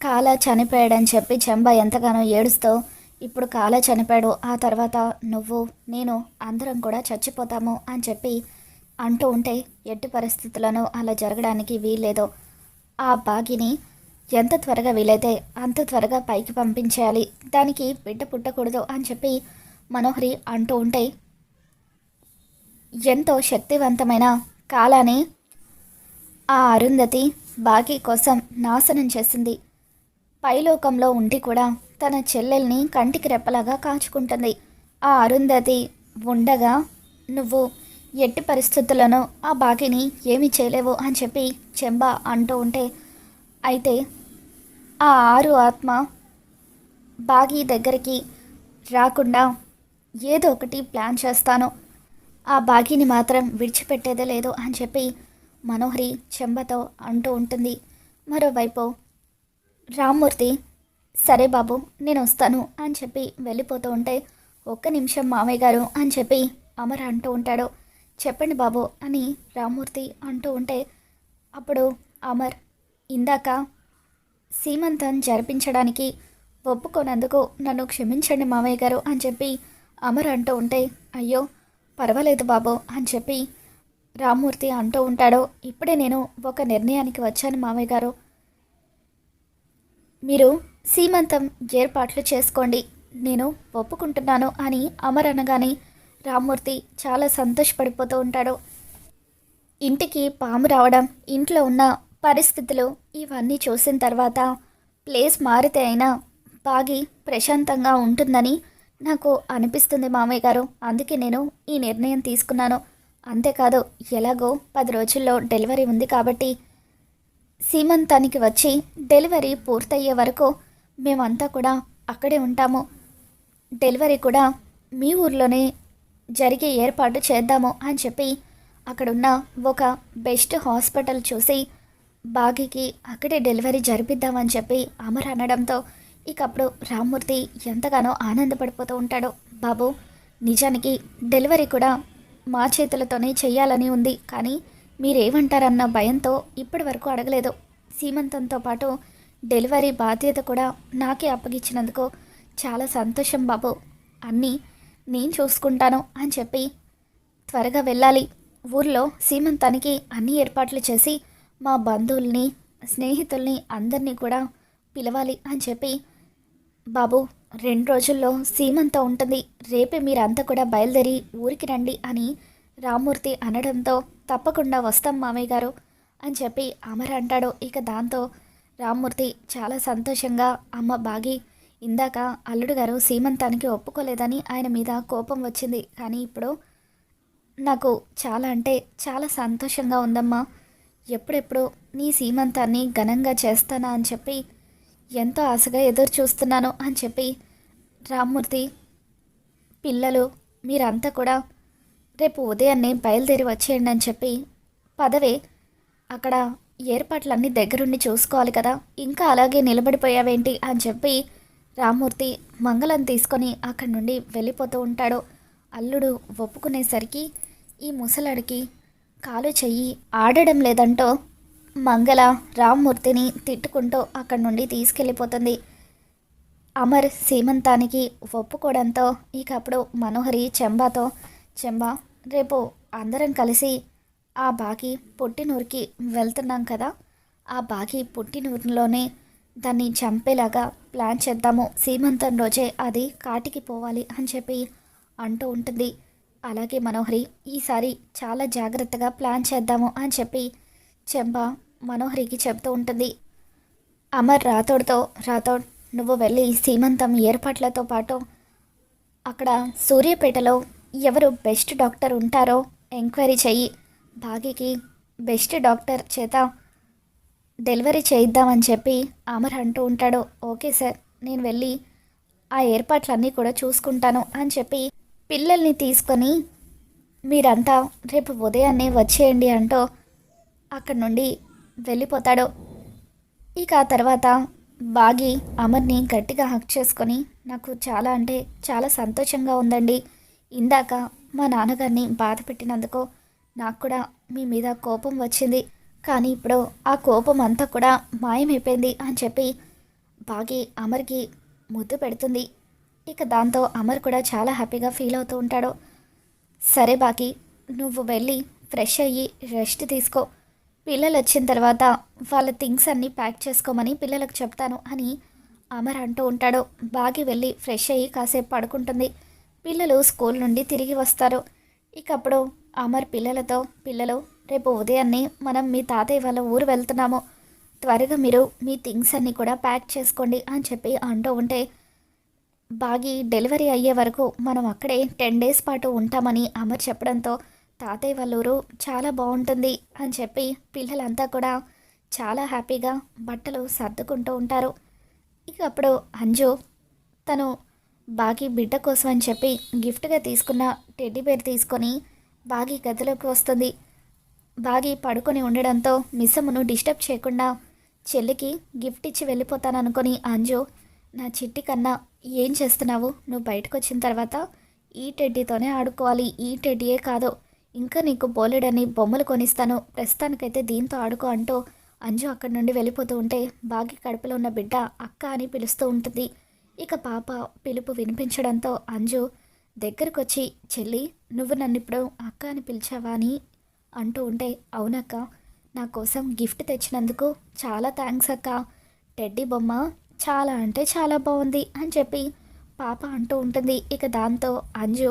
కాల చనిపోయాడని చెప్పి చెంబ ఎంతగానో ఏడుస్తూ ఇప్పుడు కాల చనిపోయాడు ఆ తర్వాత నువ్వు నేను అందరం కూడా చచ్చిపోతాము అని చెప్పి అంటూ ఉంటే ఎట్టి పరిస్థితులను అలా జరగడానికి వీల్లేదు. ఆ బాగిని ఎంత త్వరగా వీలైతే అంత త్వరగా పైకి పంపించేయాలి దానికి బిడ్డ పుట్టకూడదు అని చెప్పి మనోహరి అంటూ ఉంటే ఎంతో శక్తివంతమైన కాలాన్ని ఆ అరుంధతి బాకీ కోసం నాశనం చేసింది. పైలోకంలో ఉండి కూడా తన చెల్లెల్ని కంటికి రెప్పలాగా కాచుకుంటుంది. ఆ అరుంధతి ఉండగా నువ్వు ఎట్టి పరిస్థితులను ఆ బాగిని ఏమి చేయలేవు అని చెప్పి చెంబ అంటూ ఉంటే అయితే ఆ ఆరు ఆత్మ బాగి దగ్గరికి రాకుండా ఏదో ఒకటి ప్లాన్ చేస్తాను. ఆ బాగిని మాత్రం విడిచిపెట్టేదే లేదు అని చెప్పి మనోహరి చెంబతో అంటూ ఉంటుంది. మరోవైపు రామ్మూర్తి సరే బాబు నేను వస్తాను అని చెప్పి వెళ్ళిపోతూ ఉంటే ఒక్క నిమిషం మామయ్య గారు అని చెప్పి అమర్ అంటూ ఉంటాడు. చెప్పండి బాబు అని రామ్మూర్తి అంటూ ఉంటే అప్పుడు అమర్ ఇందాక సీమంతం జరిపించడానికి ఒప్పుకోనందుకు నన్ను క్షమించండి మామయ్య గారు అని చెప్పి అమర్ అంటూ ఉంటే అయ్యో పర్వాలేదు బాబు అని చెప్పి రామ్మూర్తి అంటూ ఉంటాడు. ఇప్పుడే నేను ఒక నిర్ణయానికి వచ్చాను మామయ్య గారు. మీరు సీమంతం ఏర్పాట్లు చేసుకోండి. నేను ఒప్పుకుంటున్నాను అని అమర్ అనగానే రామ్మూర్తి చాలా సంతోషపడిపోతూ ఉంటాడు. ఇంటికి పాము రావడం ఇంట్లో ఉన్న పరిస్థితులు ఇవన్నీ చూసిన తర్వాత ప్లేస్ మారితే అయినా బాగి ప్రశాంతంగా ఉంటుందని నాకు అనిపిస్తుంది మామయ్య గారు. అందుకే నేను ఈ నిర్ణయం తీసుకున్నాను. అంతేకాదు ఎలాగో పది రోజుల్లో డెలివరీ ఉంది కాబట్టి సీమంతానికి వచ్చి డెలివరీ పూర్తయ్యే వరకు మేమంతా కూడా అక్కడే ఉంటాము. డెలివరీ కూడా మీ ఊర్లోనే జరిగే ఏర్పాటు చేద్దాము అని చెప్పి అక్కడున్న ఒక బెస్ట్ హాస్పిటల్ చూసి బాగికి అక్కడే డెలివరీ జరిపిద్దామని చెప్పి అమర్ అనడంతో ఇకప్పుడు రామ్మూర్తి ఎంతగానో ఆనందపడిపోతూ ఉంటాడు. బాబు నిజానికి డెలివరీ కూడా మా చేతులతోనే చేయాలని ఉంది. కానీ మీరేమంటారన్న భయంతో ఇప్పటి వరకు అడగలేదు. సీమంతంతో పాటు డెలివరీ బాధ్యత కూడా నాకే అప్పగించినందుకు చాలా సంతోషం బాబు. అన్నీ నేను చూసుకుంటాను అని చెప్పి త్వరగా వెళ్ళాలి. ఊర్లో సీమంతానికి అన్ని ఏర్పాట్లు చేసి మా బంధువుల్ని స్నేహితుల్ని అందరినీ కూడా పిలవాలి అని చెప్పి బాబు రెండు రోజుల్లో సీమంతా ఉంటుంది. రేపే మీరంతా కూడా బయలుదేరి ఊరికి రండి అని రామ్మూర్తి అనడంతో తప్పకుండా వస్తాం మామయ్య గారు అని చెప్పి అమర్ అంటాడు. ఇక దాంతో రామ్మూర్తి చాలా సంతోషంగా అమ్మ బాగి ఇందాక అల్లుడు గారు సీమంతానికి ఒప్పుకోలేదని ఆయన మీద కోపం వచ్చింది. కానీ ఇప్పుడు నాకు చాలా అంటే చాలా సంతోషంగా ఉందమ్మా. ఎప్పుడెప్పుడు నీ సీమంతాన్ని ఘనంగా చేస్తానా అని చెప్పి ఎంతో ఆశగా ఎదురు చూస్తున్నాను అని చెప్పి రామ్మూర్తి పిల్లలు మీరంతా కూడా రేపు ఉదయాన్నే బయలుదేరి వచ్చేయండి అని చెప్పి పదవే అక్కడ ఏర్పాట్లన్నీ దగ్గరుండి చూసుకోవాలి కదా ఇంకా అలాగే నిలబడిపోయావేంటి అని చెప్పి రామ్మూర్తి మంగళం తీసుకొని అక్కడి నుండి వెళ్ళిపోతూ ఉంటాడు. అల్లుడు ఒప్పుకునేసరికి ఈ ముసలాడికి కాలు చెయ్యి ఆడడం లేదంటో మంగళ రామ్మూర్తిని తిట్టుకుంటూ అక్కడి నుండి తీసుకెళ్ళిపోతుంది. అమర్ సీమంతానికి ఒప్పుకోవడంతో ఇకప్పుడు మనోహరి చెంబాతో చెంబా రేపు అందరం కలిసి ఆ బాగి పుట్టినూరికి వెళ్తున్నాం కదా. ఆ బాగి పుట్టినూరులోనే దాన్ని చంపేలాగా ప్లాన్ చేద్దాము. సీమంతం రోజే అది కాటికి పోవాలి అని చెప్పి అంటూ ఉంటుంది. అలాగే మనోహరి ఈసారి చాలా జాగ్రత్తగా ప్లాన్ చేద్దాము అని చెప్పి చెంబ మనోహరికి చెప్తూ ఉంటుంది. అమర్ రాథోడ్తో రాథోడ్ నువ్వు వెళ్ళి సీమంతం ఏర్పాట్లతో పాటు అక్కడ సూర్యపేటలో ఎవరు బెస్ట్ డాక్టర్ ఉంటారో ఎంక్వైరీ చెయ్యి. భాగ్యకి బెస్ట్ డాక్టర్ చేత డెలివరీ చేయిద్దామని చెప్పి అమర్ అంటూ ఉంటాడు. ఓకే సార్ నేను వెళ్ళి ఆ ఏర్పాట్లన్నీ కూడా చూసుకుంటాను అని చెప్పి పిల్లల్ని తీసుకొని మీరంతా రేపు ఉదయాన్నే వచ్చేయండి అంటూ అక్కడి నుండి వెళ్ళిపోతాడు. ఇక ఆ తర్వాత బాగి అమర్ని గట్టిగా హక్ చేసుకొని నాకు చాలా అంటే చాలా సంతోషంగా ఉందండి. ఇందాక మా నాన్నగారిని బాధ పెట్టినందుకు నాకు కూడా మీ మీద కోపం వచ్చింది. కానీ ఇప్పుడు ఆ కోపం అంతా కూడా మాయమైపోయింది అని చెప్పి బాగి అమర్కి ముద్దు పెడుతుంది. ఇక దాంతో అమర్ కూడా చాలా హ్యాపీగా ఫీల్ అవుతూ ఉంటాడు. సరే బాకి నువ్వు వెళ్ళి ఫ్రెష్ అయ్యి రెస్ట్ తీసుకో. పిల్లలు వచ్చిన తర్వాత వాళ్ళ థింగ్స్ అన్నీ ప్యాక్ చేసుకోమని పిల్లలకు చెప్తాను అని అమర్ అంటూ ఉంటాడు. బాగి వెళ్ళి ఫ్రెష్ అయ్యి కాసేపు పడుకుంటుంది. పిల్లలు స్కూల్ నుండి తిరిగి వస్తారు. ఇక అప్పుడు అమర్ పిల్లలతో పిల్లలు రేపు ఉదయాన్నే మనం మీ తాతయ్య వాళ్ళ ఊరు వెళ్తున్నాము. త్వరగా మీరు మీ థింగ్స్ అన్నీ కూడా ప్యాక్ చేసుకోండి అని చెప్పి అంటూ ఉంటే బాగి డెలివరీ అయ్యే వరకు మనం అక్కడే టెన్ డేస్ పాటు ఉంటామని అమర్ చెప్పడంతో తాతయ్య వాళ్ళ ఊరు చాలా బాగుంటుంది అని చెప్పి పిల్లలంతా కూడా చాలా హ్యాపీగా బట్టలు సర్దుకుంటూ ఉంటారు. ఇక అప్పుడు అంజు తను బాగి బిడ్డ కోసం అని చెప్పి గిఫ్ట్గా తీసుకున్న టెడ్డీ బేర్ తీసుకొని బాగి గదిలోకి వస్తుంది. బాగి పడుకొని ఉండడంతో మిస్సమ్మను డిస్టర్బ్ చేయకుండా చెల్లికి గిఫ్ట్ ఇచ్చి వెళ్ళిపోతాననుకొని అంజు నా చిట్టి కన్నా ఏం చేస్తున్నావు? నువ్వు బయటకు వచ్చిన తర్వాత ఈ టెడ్డీతోనే ఆడుకోవాలి. ఈ టెడ్డీయే కాదు. ఇంకా నీకు బోలెడని బొమ్మలు కొనిస్తాను. ప్రస్తుతానికైతే దీంతో ఆడుకో అంటూ అంజు అక్కడి నుండి వెళ్ళిపోతూ ఉంటే బాగి కడుపులో ఉన్న బిడ్డ అక్క అని పిలుస్తూ ఉంటుంది. ఇక పాప పిలుపు వినిపించడంతో అంజు దగ్గరకు వచ్చి చెల్లి నువ్వు నన్ను ఇప్పుడు అక్క అని పిలిచావా అని అంటూ ఉంటే అవునక్క నా కోసం గిఫ్ట్ తెచ్చినందుకు చాలా థ్యాంక్స్ అక్క. టెడ్డీ బొమ్మ చాలా అంటే చాలా బాగుంది అని చెప్పి పాప అంటూ ఉంటుంది. ఇక దాంతో అంజు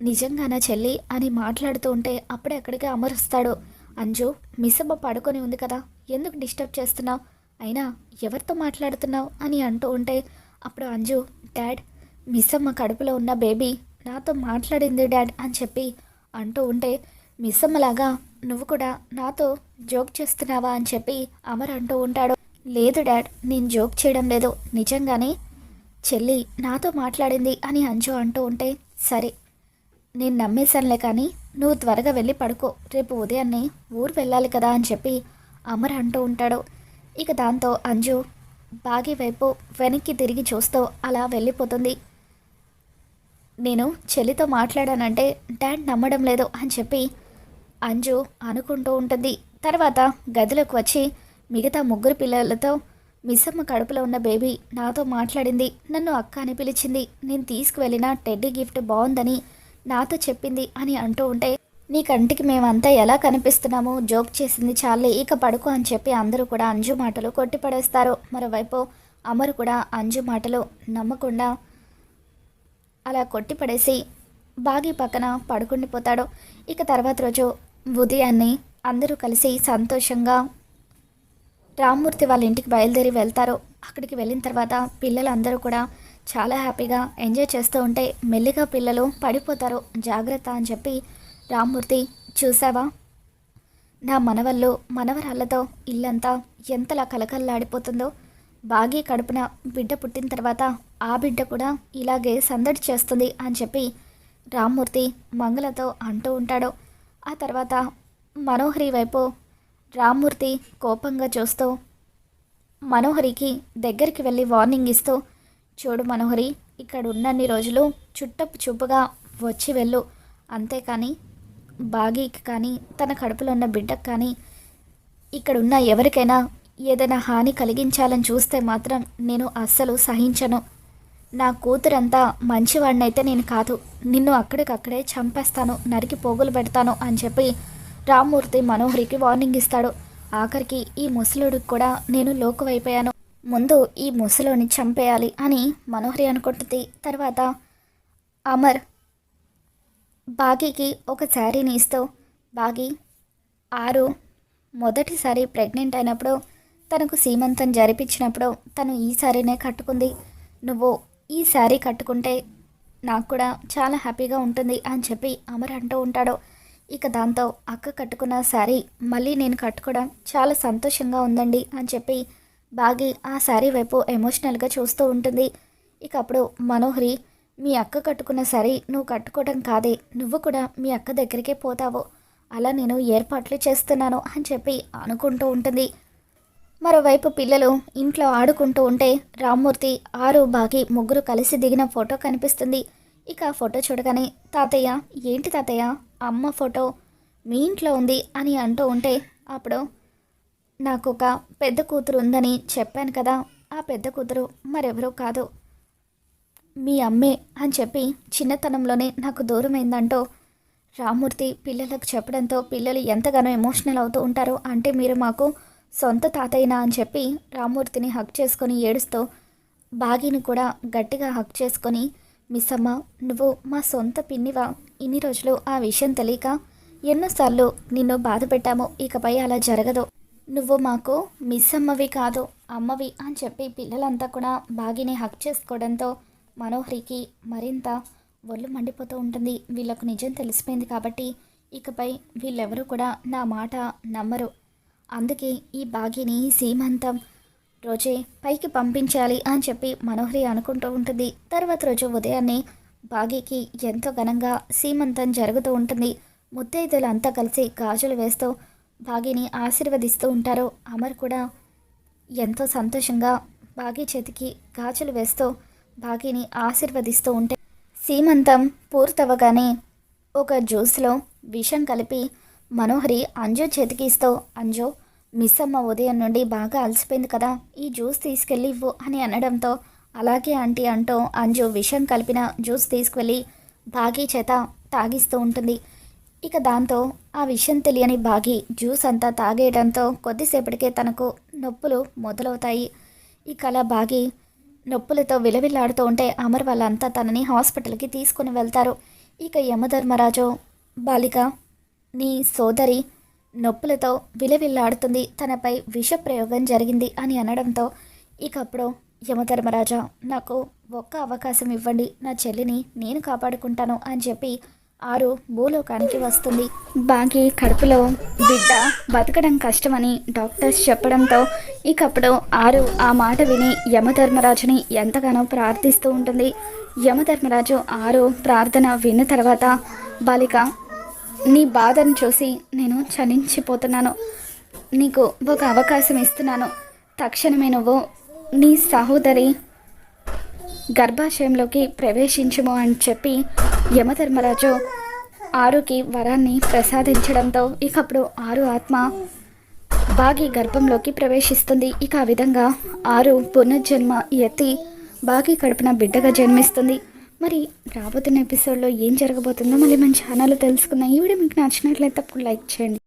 నిజంగానా చెల్లి అని మాట్లాడుతూ ఉంటే అప్పుడే అక్కడికి అమరుస్తాడు అంజు మిస్సమ్మ పడుకొని ఉంది కదా ఎందుకు డిస్టర్బ్ చేస్తున్నావు? అయినా ఎవరితో మాట్లాడుతున్నావు? అని అంటూ ఉంటే అప్పుడు అంజు డాడ్ మిస్సమ్మ కడుపులో ఉన్న బేబీ నాతో మాట్లాడింది డాడ్ అని చెప్పి అంటూ ఉంటే మిస్సమ్మలాగా నువ్వు కూడా నాతో జోక్ చేస్తున్నావా అని చెప్పి అమర్ అంటూ ఉంటాడు. లేదు డాడ్ నేను జోక్ చేయడం లేదు. నిజంగానే చెల్లి నాతో మాట్లాడింది అని అంజు అంటూ ఉంటే సరే నేను నమ్మేశానులే కానీ నువ్వు త్వరగా వెళ్ళి పడుకో. రేపు ఉదయాన్నే ఊరు వెళ్ళాలి కదా అని చెప్పి అమర్ అంటూ ఉంటాడు. ఇక దాంతో అంజు బాగి వైపు వెనక్కి తిరిగి చూస్తూ అలా వెళ్ళిపోతుంది. నేను చెల్లితో మాట్లాడానంటే డాడ్ నమ్మడం లేదు అని చెప్పి అంజు అనుకుంటూ ఉంటుంది. తర్వాత గదిలోకి వచ్చి మిగతా ముగ్గురు పిల్లలతో మిస్సమ్మ కడుపులో ఉన్న బేబీ నాతో మాట్లాడింది. నన్ను అక్క అని పిలిచింది. నేను తీసుకువెళ్ళిన టెడ్డీ గిఫ్ట్ బాగుందని నాతో చెప్పింది అని అంటూ ఉంటే నీ కంటికి మేమంతా ఎలా కనిపిస్తున్నాము జోక్ చేసింది చాలే ఇక పడుకో అని చెప్పి అందరూ కూడా అంజు మాటలు కొట్టిపడేస్తారు. మరోవైపు అమరు కూడా అంజు మాటలు నమ్మకుండా అలా కొట్టిపడేసి బాగి పక్కన పడుకుండిపోతాడు ఇక తర్వాత రోజు ఉదయాన్నే అందరూ కలిసి సంతోషంగా రామ్మూర్తి వాళ్ళ ఇంటికి బయలుదేరి వెళ్తారు. అక్కడికి వెళ్ళిన తర్వాత పిల్లలందరూ కూడా చాలా హ్యాపీగా ఎంజాయ్ చేస్తూ ఉంటే మెల్లిగా పిల్లలు పడిపోతారు. జాగ్రత్త అని చెప్పి రామ్మూర్తి చూసావా నా మనవళ్ళు మనవరాళ్ళతో ఇల్లంతా ఎంతలా కలకల్లాడిపోతుందో బాగి కడుపున బిడ్డ పుట్టిన తర్వాత ఆ బిడ్డ కూడా ఇలాగే సందడి చేస్తుంది అని చెప్పి రామ్మూర్తి మంగళతో అంటూ ఉంటాడు. ఆ తర్వాత మనోహరి వైపు రామ్మూర్తి కోపంగా చూస్తూ మనోహరికి దగ్గరికి వెళ్ళి వార్నింగ్ ఇస్తూ చూడు మనోహరి ఇక్కడ ఉన్నన్ని రోజులు చుట్టపు చూపుగా వచ్చి వెళ్ళు. అంతేకాని బాగీకి కానీ తన కడుపులో ఉన్న బిడ్డకు కానీ ఇక్కడ ఉన్న ఎవరికైనా ఏదైనా హాని కలిగించాలని చూస్తే మాత్రం నేను అస్సలు సహించను. నా కూతురంతా మంచివాడినైతే నేను కాదు నిన్ను అక్కడికక్కడే చంపేస్తాను నరికి పోగులు పెడతాను అని చెప్పి రామ్మూర్తి మనోహరికి వార్నింగ్ ఇస్తాడు. ఆఖరికి ఈ ముసలుడికి కూడా నేను లోకువైపోయాను. ముందు ఈ ముసలోని చంపేయాలి అని మనోహరి అనుకుంటుంది. తర్వాత అమర్ బాగీకి ఒక శారీని ఇస్తూ బాగి ఆరు మొదటిసారి ప్రెగ్నెంట్ అయినప్పుడు తనకు సీమంతం జరిపించినప్పుడు తను ఈ శారీనే కట్టుకుంది. నువ్వు ఈ శారీ కట్టుకుంటే నాకు కూడా చాలా హ్యాపీగా ఉంటుంది అని చెప్పి అమర్ అంటూ ఉంటాడు. ఇక దాంతో అక్క కట్టుకున్న శారీ మళ్ళీ నేను కట్టుకోవడం చాలా సంతోషంగా ఉందండి అని చెప్పి బాగి ఆ శారీ వైపు ఎమోషనల్గా చూస్తూ ఉంటుంది. ఇక అప్పుడు మనోహరి మీ అక్క కట్టుకున్న సరే నువ్వు కట్టుకోవడం కాదే. నువ్వు కూడా మీ అక్క దగ్గరికే పోతావు. అలా నేను ఏర్పాట్లు చేస్తున్నాను అని చెప్పి అనుకుంటూ ఉంటుంది. మరోవైపు పిల్లలు ఇంట్లో ఆడుకుంటూ ఉంటే రామ్మూర్తి ఆరు బాగి ముగ్గురు కలిసి దిగిన ఫోటో కనిపిస్తుంది. ఇక ఆ ఫోటో చూడగానే తాతయ్య ఏంటి తాతయ్య? అమ్మ ఫోటో మీ ఇంట్లో ఉంది అని అంటూ ఉంటే అప్పుడు నాకు ఒక పెద్ద కూతురు ఉందని చెప్పాను కదా. ఆ పెద్ద కూతురు మరెవరూ కాదు. మీ అమ్మే అని చెప్పి చిన్నతనంలోనే నాకు దూరమైందంటూ రామూర్తి పిల్లలకు చెప్పడంతో పిల్లలు ఎంతగానో ఎమోషనల్ అవుతూ ఉంటారో. అంటే మీరు మాకు సొంత తాతయ్యనా అని చెప్పి రామూర్తిని హక్ చేసుకొని ఏడుస్తూ బాగిని కూడా గట్టిగా హక్ చేసుకొని మిస్ అమ్మ నువ్వు మా సొంత పిన్నివా? ఇన్ని రోజులు ఆ విషయం తెలియక ఎన్నోసార్లు నిన్ను బాధ పెట్టాము. ఇకపై అలా జరగదు. నువ్వు మాకు మిస్ అమ్మవి కాదు అమ్మవి అని చెప్పి పిల్లలంతా కూడా బాగిని హక్ చేసుకోవడంతో మనోహరికి మరింత ఒళ్ళు మండిపోతూ ఉంటుంది. వీళ్ళకు నిజం తెలిసిపోయింది కాబట్టి ఇకపై వీళ్ళెవరూ కూడా నా మాట నమ్మరు. అందుకే ఈ బాగిని సీమంతం రోజే పైకి పంపించాలి అని చెప్పి మనోహరి అనుకుంటూ ఉంటుంది. తర్వాత రోజు ఉదయాన్నే బాగీకి ఎంతో ఘనంగా సీమంతం జరుగుతూ ఉంటుంది. ముత్తైదులు అంతా కలిసి గాజులు వేస్తూ బాగీని ఆశీర్వదిస్తూ ఉంటారు. అమర్ కూడా ఎంతో సంతోషంగా బాగీ చేతికి గాజులు వేస్తూ బాగీని ఆశీర్వదిస్తూ ఉంటే సీమంతం పూర్తవగానే ఒక జ్యూస్లో విషం కలిపి మనోహరి అంజు చేతికి ఇస్తూ అంజు మిస్ అమ్మ ఉదయం నుండి బాగా అలసిపోయింది కదా ఈ జ్యూస్ తీసుకెళ్ళి ఇవ్వు అని అనడంతో అలాగే ఆంటీ అంటూ అంజు విషం కలిపిన జ్యూస్ తీసుకువెళ్ళి బాగీ చేత తాగిస్తూ ఉంటుంది. ఇక దాంతో ఆ విషయం తెలియని బాగి జ్యూస్ అంతా తాగేయడంతో కొద్దిసేపటికే తనకు నొప్పులు మొదలవుతాయి. ఇక అలా బాగి నొప్పులతో విలవిల్లాడుతూ ఉంటే అమర్ వాళ్ళంతా తనని హాస్పిటల్కి తీసుకుని వెళ్తారు. ఇక యమధర్మరాజు బాలిక నీ సోదరి నొప్పులతో విలవిల్లాడుతుంది. తనపై విష ప్రయోగం జరిగింది అని అనడంతో ఇక అప్పుడు యమధర్మరాజా నాకు ఒక్క అవకాశం ఇవ్వండి. నా చెల్లిని నేను కాపాడుకుంటాను అని చెప్పి ఆరు భూలోకానికి వస్తుంది. బాగి కడుపులో బిడ్డ బతకడం కష్టమని డాక్టర్స్ చెప్పడంతో ఇకప్పుడు ఆరు ఆ మాట విని యమధర్మరాజుని ఎంతగానో ప్రార్థిస్తూ ఉంటుంది. యమధర్మరాజు ఆరు ప్రార్థన విన్న తర్వాత బాలిక నీ బాధను చూసి నేను చలించిపోతున్నాను నీకు ఒక అవకాశం ఇస్తున్నాను. తక్షణమే నువ్వు నీ సహోదరి గర్భాశయంలోకి ప్రవేశించము అని చెప్పి యమధర్మరాజు ఆరుకి వరాన్ని ప్రసాదించడంతో ఇక అప్పుడు ఆరు ఆత్మ బాగి గర్భంలోకి ప్రవేశిస్తుంది. ఇక ఆ విధంగా ఆరు పునర్జన్మ ఎత్తి బాగి కడుపున బిడ్డగా జన్మిస్తుంది. మరి రాబోతున్న ఎపిసోడ్లో ఏం జరగబోతుందో మళ్ళీ మన ఛానల్లో తెలుసుకుందాం. ఈ వీడియో మీకు నచ్చినట్లయితే తప్పకుండా లైక్ చేయండి.